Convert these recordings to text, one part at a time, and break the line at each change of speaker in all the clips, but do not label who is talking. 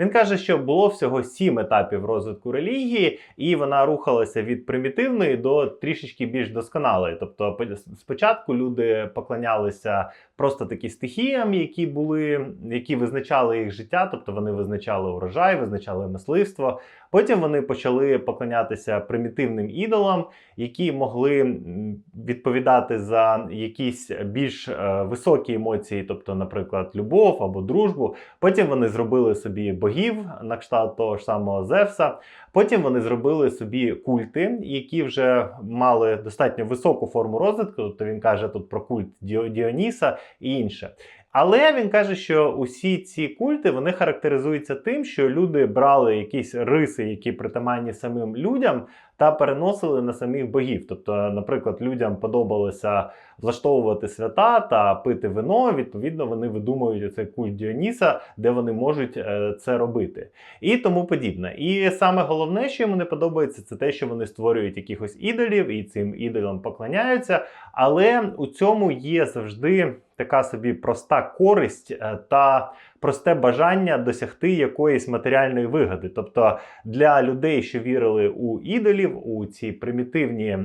Він каже, що було всього сім етапів розвитку релігії, і вона рухалася від примітивної до трішечки більш досконалої. Тобто, по- спочатку люди поклонялися просто такі стихіям, які були, які визначали їх життя, тобто вони визначали урожай, визначали мисливство. Потім вони почали поклонятися примітивним ідолам, які могли відповідати за якісь більш е, високі емоції, тобто, наприклад, любов або дружбу. Потім вони зробили собі богів на кшталт того ж самого Зевса. Потім вони зробили собі культи, які вже мали достатньо високу форму розвитку. Тобто він каже тут про культ Діо- Діоніса і інше. Але він каже, що усі ці культи вони характеризуються тим, що люди брали якісь риси, які притаманні самим людям, та переносили на самих богів. Тобто, наприклад, людям подобалося влаштовувати свята та пити вино. Відповідно, вони видумують цей культ Діоніса, де вони можуть е, це робити, і тому подібне. І саме головне, що йому не подобається, це те, що вони створюють якихось ідолів і цим ідолам поклоняються. Але у цьому є завжди така собі проста користь е, та просте бажання досягти якоїсь матеріальної вигоди. Тобто для людей, що вірили у ідолів, у ці примітивні.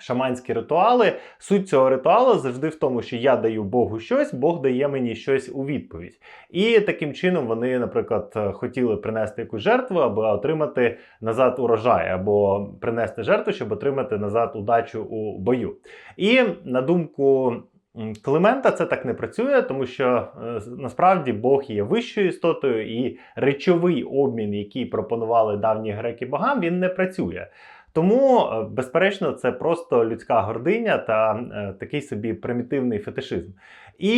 Шаманські ритуали. Суть цього ритуалу завжди в тому, що я даю Богу щось, Бог дає мені щось у відповідь. І таким чином вони, наприклад, е, хотіли принести якусь жертву, аби отримати назад урожай, або принести жертву, щоб отримати назад удачу у бою. І на думку Климента це так не працює, тому що е, насправді Бог є вищою істотою, і речовий обмін, який пропонували давні греки богам, він не працює. Тому, е, безперечно, це просто людська гординя та е, такий собі примітивний фетишизм. І